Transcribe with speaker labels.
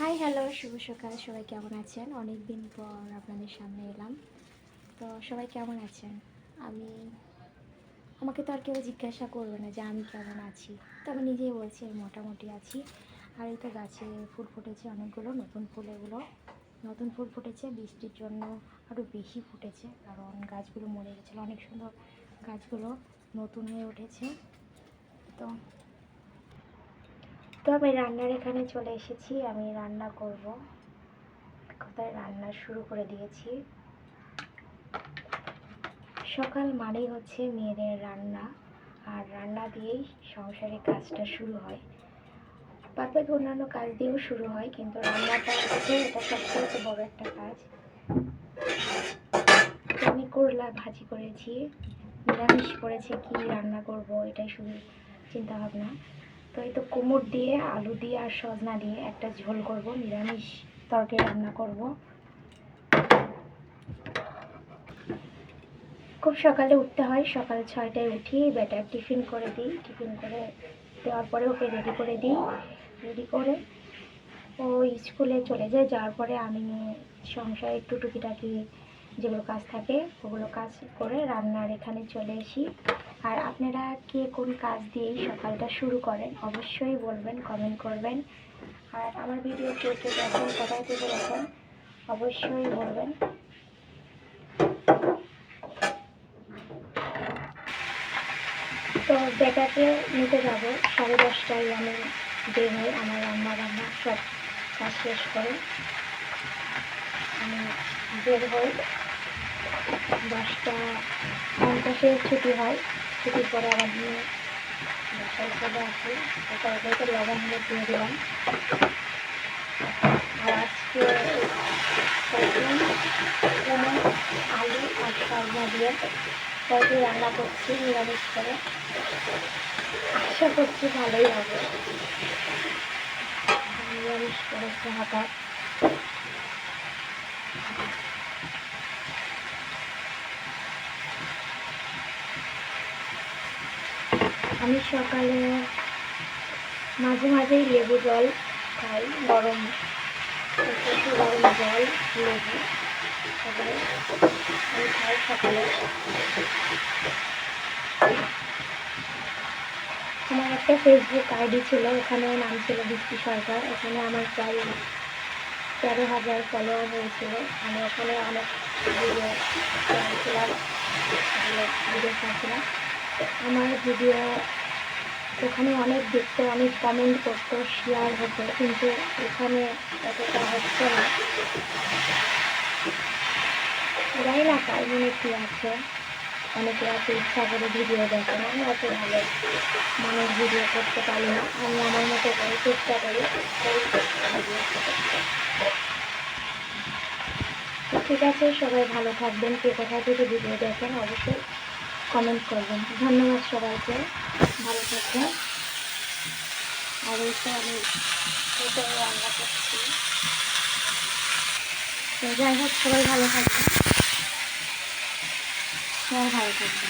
Speaker 1: Hi hello শুভ সকাল। সবাই কেমন আছেন? অনেক দিন পর আপনাদের সামনে এলাম। তো সবাই কেমন আছেন? আমি, আমাকে তো আর কেউ জিজ্ঞাসা করবে না যে আমি কেমন আছি। তো আমি নিজেই বলছি, আমি মোটামুটি আছি। আর এই তো গাছে ফুল ফুটেছে অনেকগুলো, নতুন ফুল এগুলো নতুন ফুল ফুটেছে, বৃষ্টির জন্য আরও বেশি ফুটেছে, কারণ গাছগুলো মরে গেছিল। অনেক সুন্দর গাছগুলো নতুন হয়ে উঠেছে। তো তো আমি রান্নার এখানে চলে এসেছি, আমি রান্না করব। কোথায় রান্না শুরু করে দিয়েছি? সকাল মানেই হচ্ছে মেয়েদের রান্না, আর রান্না দিয়েই সংসারের কাজটা শুরু হয়। বাদ অন্যান্য কাজ দিয়েও শুরু হয়, কিন্তু রান্নাটা হচ্ছে এটা সবথেকে বড় একটা কাজ। আমি করলা ভাজি করেছি, নিরামিষ করেছে কি রান্না করব এটাই শুধু চিন্তা ভাবনা তো এই তো দিয়ে, আলু দিয়ে আর সজনা দিয়ে একটা ঝোল করব, নিরামিষ তরকারি রান্না করব। খুব সকালে উঠতে হয়, সকাল ছয়টায় উঠি, বেটার টিফিন করে দিই, টিফিন করে দেওয়ার পরে ওকে রেডি করে দিই রেডি করে ও স্কুলে চলে যায়, যাওয়ার পরে আমি সংসারে একটু টুকিটাকি যেগুলো কাজ থাকে, ওগুলো কাজ করে রান্নার এখানে চলে আসি আর আপনারা কে কোন কাজ দিয়েই সকালটা শুরু করেন, অবশ্যই বলবেন কমেন্ট করবেন। আর আমার ভিডিও কে কে দেখেন, কোথায় থেকে দেখেন, অবশ্যই বলবেন। তো বেটাকে নিতে যাব, সাড়ে দশটায় আমি বের হই আমার রান্না বান্না সব কাজ শেষ করে। আমি বের হই দশটা পঞ্চাশে ছুটি হয়। ছুটির পরে আবার নিয়ে বাসায় চলে আসি। তরকারিতে লবণ হলে দিয়ে দিলাম। আর আজকে আলু আর সজনা দিয়ে কয়েকদিন রান্না করছি, নিরামিষ করে। আশা করছি ভালোই হবে। নিরামিষ করেছে হঠাৎ। আমি সকালে মাঝে মাঝেই লেবু জল খাই, গরম গরম জল, লেবু আমি খাই সকালে। আমার একটা ফেসবুক আইডি ছিল ওখানে নাম ছিল বৃষ্টি সরকার, ওখানে আমার প্রায় তেরো হাজার ফলোয়ার হয়েছিল। আমি ওখানে অনেক ভিডিও ভিডিও ছাড়ছিলাম আমার ভিডিও ওখানে অনেক দেখতো, অনেক কমেন্ট করতো শেয়ার হতো, কিন্তু এখানে এতটা হচ্ছে না। জানি না কার মনে কী আছে। অনেকে এত ইচ্ছা করে ভিডিও দেখে, আমি অত ভালো মানুষ ভিডিও করতে পারি না। আমি আমার মতো করে চেষ্টা করি। ঠিক আছে, সবাই ভালো থাকবেন। কে কোথায় থেকে ভিডিও দেখেন, অবশ্যই কমেন্ট করবেন। ধন্যবাদ সবাইকে। ভালো থাকবেন। আর এইটা আমি এটা রান্না করছি। যাই হোক, সবাই ভালো থাকবেন। সবাই ভালো থাকবেন।